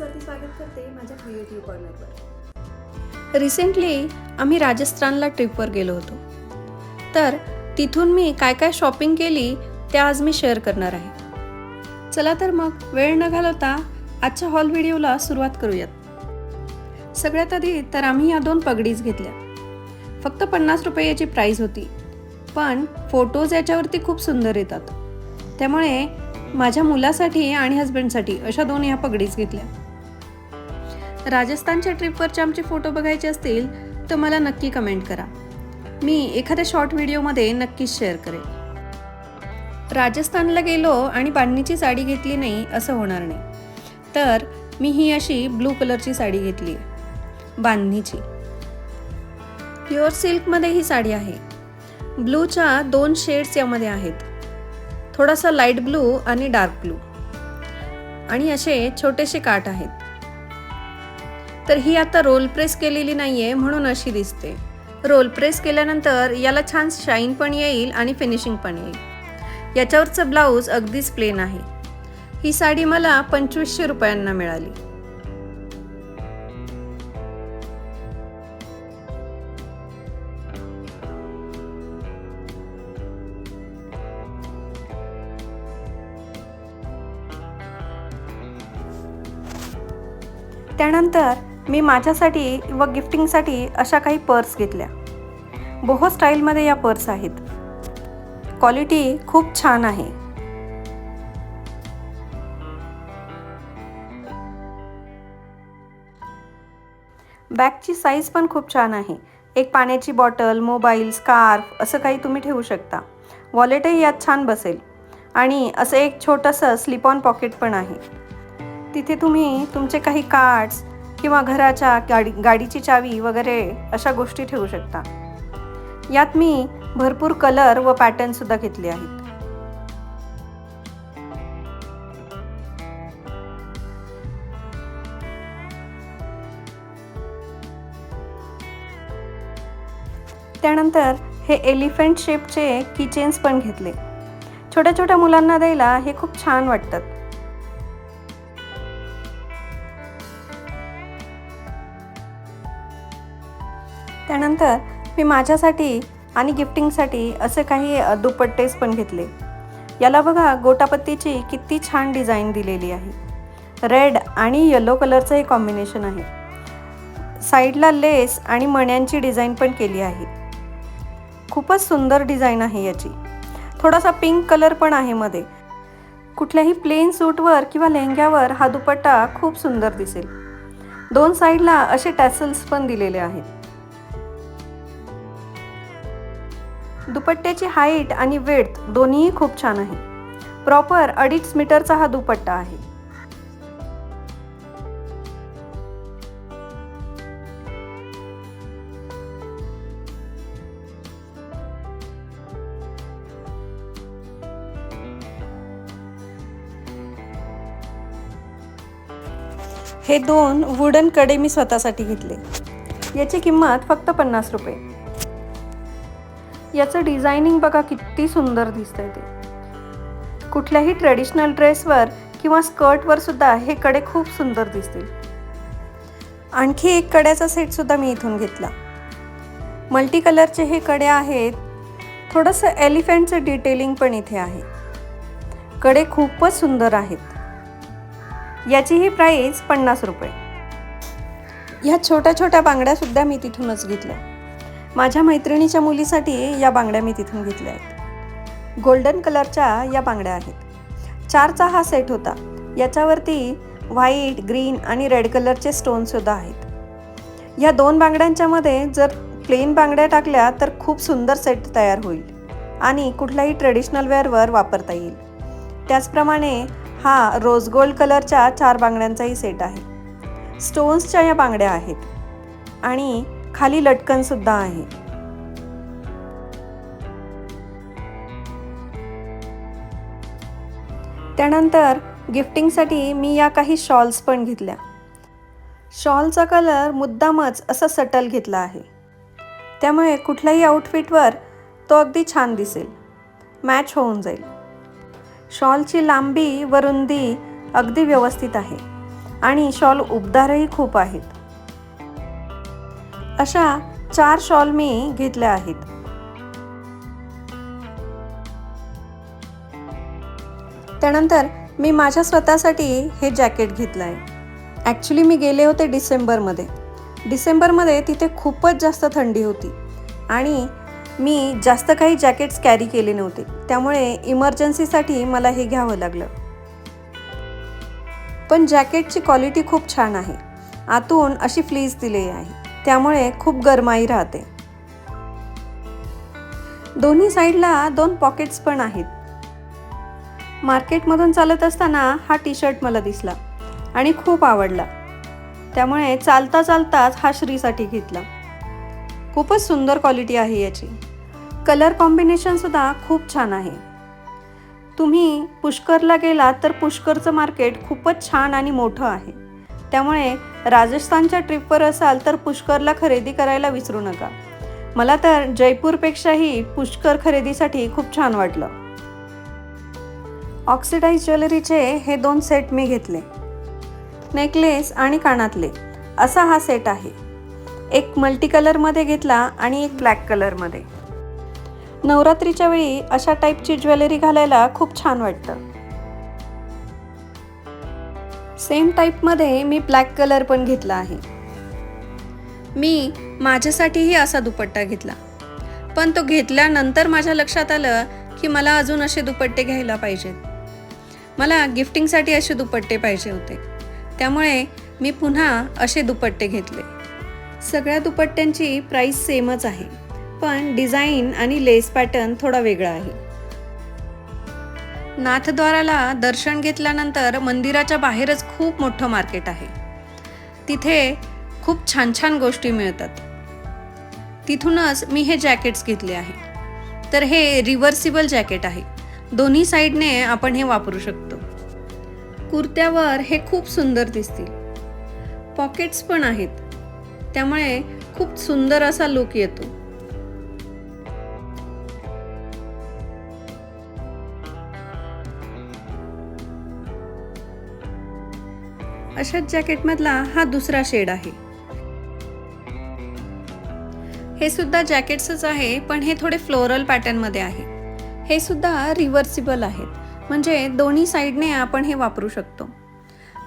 मंडळी स्वागत करते माझ्या क्रिएटिव्ह कॉर्नरवर रिसेंटली आम्ही राजस्थानला ट्रिपवर गेलो होतो. तर तिथून मी काय काय शॉपिंग केली ते आज मी शेअर करणार आहे. चला तर मग वेळ न घालवता आजच्या हॉल व्हिडिओला सुरुवात करूयात. सगळ्यात आधी तर आम्ही या दोन पगडीज घेतल्या. फक्त पन्नास रुपये याची प्राईज होती. पण फोटोज याच्यावरती खूप सुंदर येतात. त्यामुळे माझ्या मुलासाठी आणि हस्बंडसाठी अशा दोन ह्या पगडीच घेतल्या. राजस्थानच्या ट्रिपवरचे आमचे फोटो बघायचे असतील तर मला नक्की कमेंट करा. मी एखाद्या शॉर्ट व्हिडिओमध्ये नक्कीच शेअर करेन. राजस्थानला गेलो आणि बांधणीची साडी घेतली नाही असं होणार नाही. तर मी ही अशी ब्लू कलरची साडी घेतली आहे बांधणीची. प्युअर सिल्कमध्ये ही साडी आहे. ब्लूच्या दोन शेड्स यामध्ये आहेत. थोडासा लाइट ब्लू आणि डार्क ब्लू. आणि असे छोटेसे काठ आहेत. तर ही आता रोल प्रेस केलेली नाहीये म्हणून अशी दिसते. रोल प्रेस केल्यानंतर याला छान शाईन पण येईल आणि फिनिशिंग पण येईल. याच्यावरचं ब्लाऊज अगदीच प्लेन आहे. ही साडी मला पंचवीसशे रुपयांना मिळाली. त्यानंतर मी माझ्यासाठी व गिफ्टिंगसाठी अशा काही पर्स घेतल्या. बोहो स्टाईलमध्ये या पर्स आहेत. क्वालिटी खूप छान आहे. बॅगची साईज पण खूप छान आहे. एक पाण्याची बॉटल मोबाईल स्कार्फ असं काही तुम्ही ठेवू शकता. वॉलेटही यात छान बसेल. आणि असं एक छोटंसं स्लिप ऑन पॉकेट पण आहे. तिथे तुम्ही तुमचे काही कार्ड्स किंवा घराच्या गाडी गाडीची चावी वगैरे अशा गोष्टी ठेवू शकता. यात मी भरपूर कलर व पॅटर्नसुद्धा घेतले आहेत. त्यानंतर हे एलिफंट शेपचे किचेन्स पण घेतले. छोट्या छोट्या मुलांना द्यायला हे खूप छान वाटतात. त्यानंतर मी माझ्यासाठी आणि गिफ्टिंगसाठी असे काही दुपट्टेस पण घेतले. याला बघा गोटापत्तीची किती छान डिझाईन दिलेली आहे. रेड आणि येलो कलरचं हे कॉम्बिनेशन आहे. साईडला लेस आणि मण्यांची डिझाईन पण केली आहे. खूपच सुंदर डिझाईन आहे याची. थोडासा पिंक कलर पण आहे मध्ये. कुठल्याही प्लेन सूटवर किंवा लेहंग्यावर हा दुपट्टा खूप सुंदर दिसेल. दोन साईडला असे टॅसल्स पण दिलेले आहेत. दुपट्ट्याची हाईट आणि वेड्थ दोन्हीही खूप छान आहे. प्रॉपर अडीच मीटरचा हा दुपट्टा आहे. हे दोन वुडनकडे मी स्वतःसाठी घेतले. याची किंमत फक्त पन्नास रुपये. याचं डिझायनिंग बघा किती सुंदर दिसतंय ते. कुठल्याही ट्रेडिशनल ड्रेसवर किंवा स्कर्टवर सुद्धा हे कडे खूप सुंदर दिसतील. आणखी एक कड्याचा सेट सुद्धा मी इथून घेतला. मल्टी कलरचे हे कडे आहेत. थोडंसं एलिफंटचं डिटेलिंग पण इथे आहे. कडे खूपच सुंदर आहेत. याची ही प्राईस पन्नास रुपये. ह्या छोट्या छोट्या बांगड्या सुद्धा मी तिथूनच घेतल्या. माझ्या मैत्रिणीच्या मुलीसाठी या बांगड्या मी तिथून घेतल्या आहेत. गोल्डन कलरच्या या बांगड्या आहेत. चारचा हा सेट होता. याच्यावरती व्हाईट ग्रीन आणि रेड कलरचे स्टोनसुद्धा आहेत. या दोन बांगड्यांच्या मध्ये जर प्लेन बांगड्या टाकल्या तर खूप सुंदर सेट तयार होईल आणि कुठल्याही ट्रेडिशनल वेअरवर वापरता येईल. त्याचप्रमाणे हा रोज गोल्ड कलरच्या चार बांगड्यांचाही सेट आहे. स्टोन्सच्या या बांगड्या आहेत आणि खाली लटकनसुद्धा आहे. त्यानंतर गिफ्टिंगसाठी मी या काही शॉल्स पण घेतल्या. शॉलचा कलर मुद्दामच असा सटल घेतला आहे. त्यामुळे कुठल्याही आउटफिटवर तो अगदी छान दिसेल. मॅच होऊन जाईल. शॉलची लांबी व रुंदी अगदी व्यवस्थित आहे. आणि शॉल उबदारही खूप आहेत. अशा चार शॉल मी घेतल्या आहेत. त्यानंतर मी माझ्या स्वतःसाठी हे जॅकेट घेतलं आहे ॲक्च्युली मी गेले होते डिसेंबरमध्ये. डिसेंबरमध्ये तिथे खूपच जास्त थंडी होती आणि मी जास्त काही जॅकेट्स कॅरी केले नव्हते. त्यामुळे इमर्जन्सीसाठी मला हे घ्यावं लागलं. पण जॅकेटची क्वालिटी खूप छान आहे. आतून अशी फ्लीज दिली आहे. त्यामुळे खूप गरमाई राहते. दोन्ही साईडला दोन पॉकेट्स पण आहेत. मार्केटमधून चालत असताना हा टी शर्ट मला दिसला आणि खूप आवडला. त्यामुळे चालता चालताच हा श्रीसाठी घेतला. खूपच सुंदर क्वालिटी आहे याची. कलर कॉम्बिनेशनसुद्धा खूप छान आहे. तुम्ही पुष्करला गेलात तर पुष्करचं मार्केट खूपच छान आणि मोठं आहे. त्यामुळे राजस्थानच्या ट्रिपवर असाल तर पुष्करला खरेदी करायला विसरू नका. मला तर जयपूरपेक्षाही पुष्कर खरेदीसाठी खूप छान वाटलं. ऑक्सिडाईज ज्वेलरीचे हे दोन सेट मी घेतले. नेकलेस आणि कानातले. असा हा सेट आहे. एक मल्टी कलरमध्ये घेतला आणि एक ब्लॅक कलरमध्ये. नवरात्रीच्या वेळी अशा टाईपची ज्वेलरी घालायला खूप छान वाटतं. सेम टाईपमध्ये मी ब्लॅक कलर पण घेतला आहे. मी माझ्यासाठीही असा दुपट्टा घेतला. पण तो घेतल्यानंतर माझ्या लक्षात आलं की मला अजून असे दुपट्टे घ्यायला पाहिजेत. मला गिफ्टिंगसाठी असे दुपट्टे पाहिजे होते. त्यामुळे मी पुन्हा असे दुपट्टे घेतले. सगळ्या दुपट्ट्यांची प्राईस सेमच आहे. पण डिझाईन आणि लेस पॅटर्न थोडा वेगळा आहे. नाथद्वाराला दर्शन घेतल्यानंतर मंदिराच्या बाहेरच खूप मोठं मार्केट आहे. तिथे खूप छान छान गोष्टी मिळतात. तिथूनच मी हे जॅकेट्स घेतले आहे. तर हे रिव्हर्सिबल जॅकेट आहे. दोन्ही साईडने आपण हे वापरू शकतो. कुर्त्यावर हे खूप सुंदर दिसतील. पॉकेट्स पण आहेत. त्यामुळे खूप सुंदर असा लुक येतो. अशाच जॅकेटमधला हा दुसरा शेड आहे. हे सुद्धा जॅकेट्सच आहे पण हे थोडे फ्लोरल पॅटर्नमध्ये आहे. हे सुद्धा रिव्हर्सिबल आहेत म्हणजे दोन्ही साईडने आपण हे वापरू शकतो.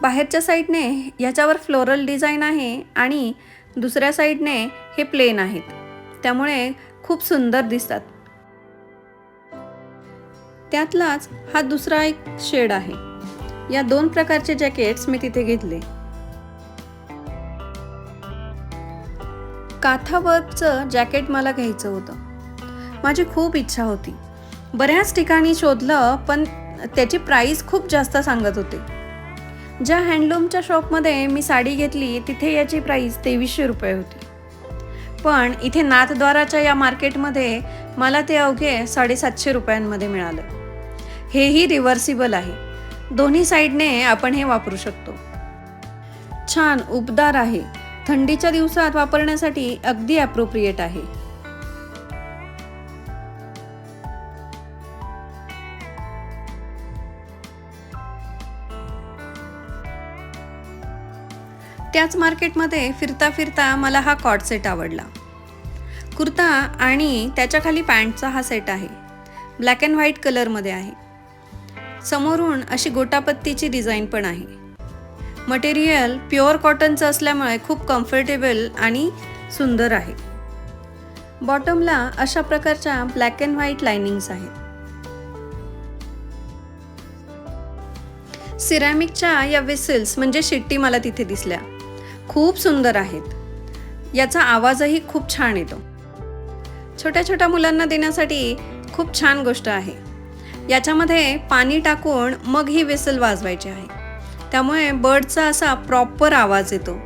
बाहेरच्या साईडने ह्याच्यावर फ्लोरल डिझाईन आहे आणि दुसऱ्या साईडने हे प्लेन आहेत. त्यामुळे खूप सुंदर दिसतात. त्यातलाच हा दुसरा एक शेड आहे. या दोन प्रकारचे जॅकेट्स मी तिथे घेतले. काथा वर्कचं जॅकेट मला घ्यायचं होतं. माझी खूप इच्छा होती. बऱ्याच ठिकाणी शोधलं पण त्याची प्राईस खूप जास्त सांगत होते. ज्या हँडलूमच्या शॉपमध्ये मी साडी घेतली तिथे याची प्राईस तेवीसशे रुपये होती. पण इथे नाथद्वाराच्या या मार्केटमध्ये मला ते अवघे साडेसातशे रुपयांमध्ये मिळालं. हेही रिव्हर्सिबल आहे. दोन्ही साईडने आपण हे वापरू शकतो. छान उबदार आहे. थंडीच्या दिवसात वापरण्यासाठी अगदी अप्रोप्रिएट आहे. त्याच मार्केटमध्ये फिरता फिरता मला हा कॉट सेट आवडला. कुर्ता आणि त्याच्याखाली पॅन्टचा हा सेट आहे. ब्लॅक अँड व्हाईट कलरमध्ये आहे. समोरून अशी गोटापत्तीची डिझाईन पण आहे. मटेरियल प्युअर कॉटनचं असल्यामुळे खूप कम्फर्टेबल आणि सुंदर आहे. बॉटमला अशा प्रकारच्या ब्लॅक अँड व्हाईट लाइनिंग्स आहेत. सिरॅमिकच्या या विसिल्स म्हणजे शिट्टी मला तिथे दिसल्या. खूप सुंदर आहेत. याचा आवाजही खूप छान येतो. छोट्या छोट्या मुलांना देण्यासाठी खूप छान गोष्ट आहे. याच्यामध्ये पाणी टाकून मग ही वेसल वाजवायची आहे. त्यामुळे बर्डचा असा प्रॉपर आवाज येतो.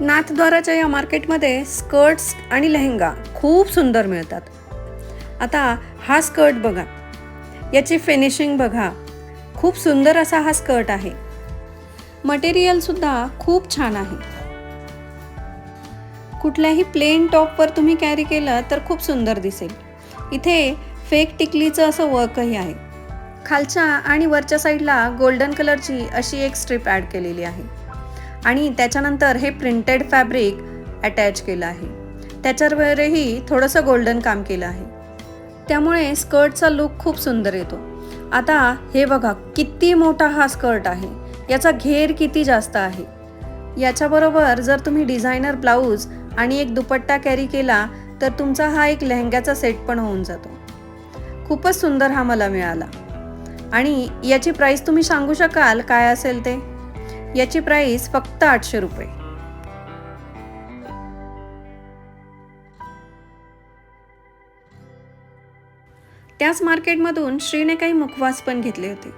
नाथद्वाराच्या या मार्केटमध्ये स्कर्ट्स आणि लेहंगा खूप सुंदर मिळतात. आता हा स्कर्ट बघा. याची फिनिशिंग बघा. खूप सुंदर असा हा स्कर्ट आहे. मटेरियलसुद्धा खूप छान आहे. कुठल्याही प्लेन टॉपवर तुम्ही कॅरी केलं तर खूप सुंदर दिसेल. इथे फेक टिकलीचं असं वर्कही आहे. खालच्या आणि वरच्या साईडला गोल्डन कलरची अशी एक स्ट्रीप ॲड केलेली आहे. आणि त्याच्यानंतर हे प्रिंटेड फॅब्रिक अटॅच केलं आहे. त्याच्यावरही थोडंसं गोल्डन काम केलं आहे. त्यामुळे स्कर्टचा लुक खूप सुंदर येतो. आता हे बघा किती मोठा हा स्कर्ट आहे. याचा घेर किती जास्त आहे. याच्याबरोबर जर तुम्ही डिझायनर ब्लाऊज आणि एक दुपट्टा कॅरी केला तर तुमचा हा एक लेहंग्याचा सेट पण होऊन जातो. खूपच सुंदर हा मला मिळाला. आणि याची प्राईस तुम्ही सांगू शकाल काय असेल ते? याची प्राईस फक्त आठशे रुपये. त्याच मार्केटमधून श्रीने काही मुखवास पण घेतले होते.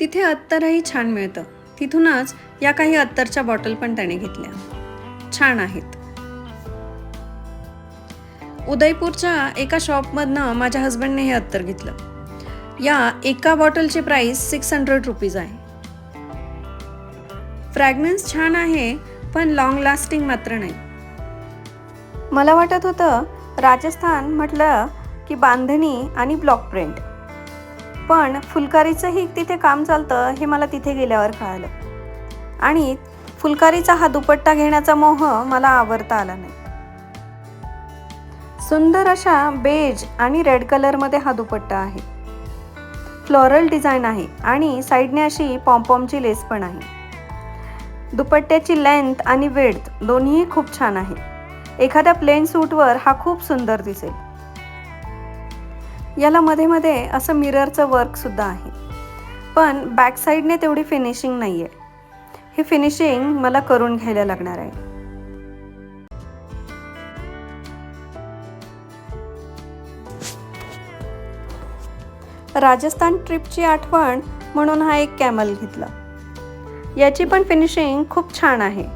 तिथे अत्तरही छान मिळतं. तिथूनच या काही अत्तरच्या बॉटल पण त्याने घेतल्या. छान आहेत. उदयपूरच्या एका शॉपमधनं माझ्या हस्बंडने हे अत्तर घेतलं. या एका बॉटलची प्राईस सिक्स हंड्रेड रुपीज आहे. फ्रॅग्रन्स छान आहे पण लॉंग लास्टिंग मात्र नाही. मला वाटत होतं राजस्थान म्हटलं की बांधणी आणि ब्लॉक प्रिंट पण फुलकारीचंही तिथे काम चालतं हे मला तिथे गेल्यावर कळालं. आणि फुलकारीचा हा दुपट्टा घेण्याचा मोह मला आवडता आला नाही. सुंदर अशा बेज आणि रेड कलरमध्ये हा दुपट्टा आहे. फ्लोरल डिझाईन आहे आणि साईडने अशी पॉम्पॉमची लेस पण आहे. दुपट्ट्याची लेंथ आणि वेड्थ दोन्हीही खूप छान आहे. एखाद्या प्लेन सूटवर हा खूप सुंदर दिसेल. याला मध्ये मध्ये असं मिररचं वर्कसुद्धा आहे. पण बॅकसाईडने तेवढी फिनिशिंग नाही आहे हे फिनिशिंग मला करून घ्यायला लागणार आहे. राजस्थान ट्रिपची आठवण म्हणून हा एक कॅमल घेतला. याची पण फिनिशिंग खूप छान आहे.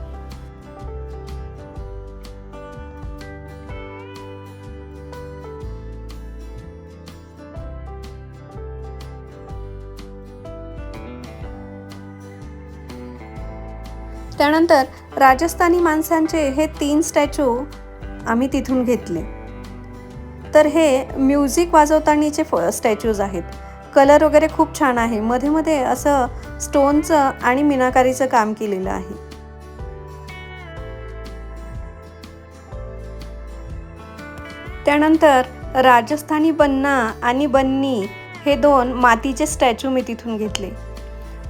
त्यानंतर राजस्थानी माणसांचे हे तीन स्टॅच्यू आम्ही तिथून घेतले. तर हे म्युझिक वाजवतानीचे फ स्टॅच्यूज आहेत. कलर वगैरे खूप छान आहे. मध्ये मध्ये असं स्टोनचं आणि मिनाकारीचं काम केलेलं आहे. त्यानंतर राजस्थानी बन्ना आणि बन्नी हे दोन मातीचे स्टॅच्यू मी तिथून घेतले.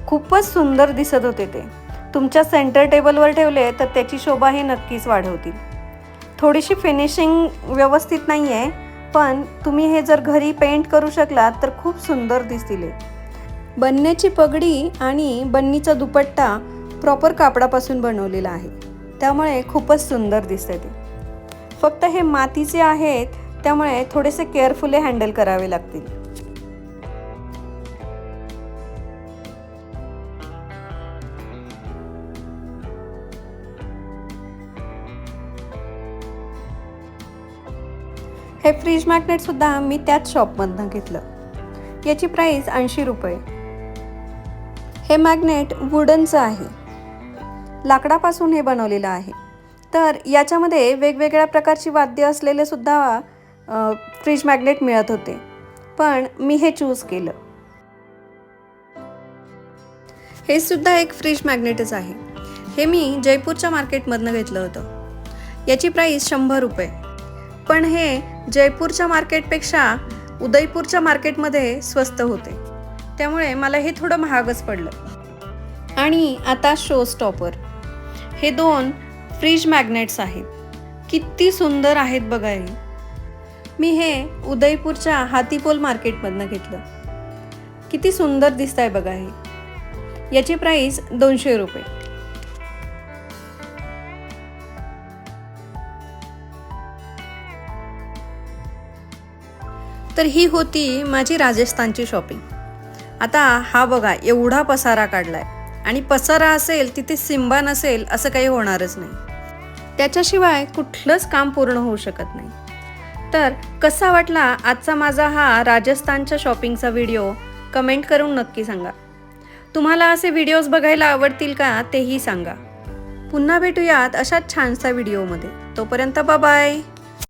खूपच सुंदर दिसत होते ते. तुमच्या सेंटर टेबलवर ठेवले तर त्याची शोभा हे नक्कीच वाढवतील. थोडीशी फिनिशिंग व्यवस्थित नाही आहे पण तुम्ही हे जर घरी पेंट करू शकलात तर खूप सुंदर दिसतील बनण्याची पगडी आणि बन्नीचा दुपट्टा प्रॉपर कापडापासून बनवलेला आहे. त्यामुळे खूपच सुंदर दिसते ते. फक्त हे मातीचे आहेत त्यामुळे थोडेसे केअरफुली हँडल करावे लागतील. हे फ्रीज मॅग्नेटसुद्धा मी त्याच शॉपमधनं घेतलं. याची प्राईस ऐंशी रुपये. हे मॅग्नेट वुडनचं आहे. लाकडापासून हे बनवलेलं आहे. तर याच्यामध्ये वेगवेगळ्या प्रकारची वाद्य असलेले सुद्धा फ्रीज मॅग्नेट मिळत होते. पण मी हे चूज केलं. हे सुद्धा एक फ्रीज मॅग्नेटच आहे. हे मी जयपूरच्या मार्केटमधनं घेतलं होतं. याची प्राईस शंभर रुपये. पण हे जयपूरच्या मार्केटपेक्षा उदयपूरच्या मार्केटमध्ये स्वस्त होते. त्यामुळे मला हे थोडं महागच पडलं. आणि आता शो स्टॉपर हे दोन फ्रीज मॅग्नेट्स आहेत. किती सुंदर आहेत बघा हे. मी हे उदयपूरच्या हातीपोल मार्केटमधनं घेतलं. किती सुंदर दिसत आहे बघा हे. याची प्राईस दोनशे रुपये. तर ही होती माझी राजस्थानची शॉपिंग आता हा बघा एवढा पसारा काढलाय. आणि पसारा असेल तिथे सिंबा नसेल असं काही होणारच नाही. त्याच्याशिवाय कुठलंच काम पूर्ण होऊ शकत नाही. तर कसा वाटला आजचा माझा हा राजस्थानच्या शॉपिंगचा व्हिडिओ कमेंट करून नक्की सांगा. तुम्हाला असे व्हिडिओज बघायला आवडतील का तेही सांगा. पुन्हा भेटूयात अशाच छानसा व्हिडिओमध्ये तोपर्यंत बाय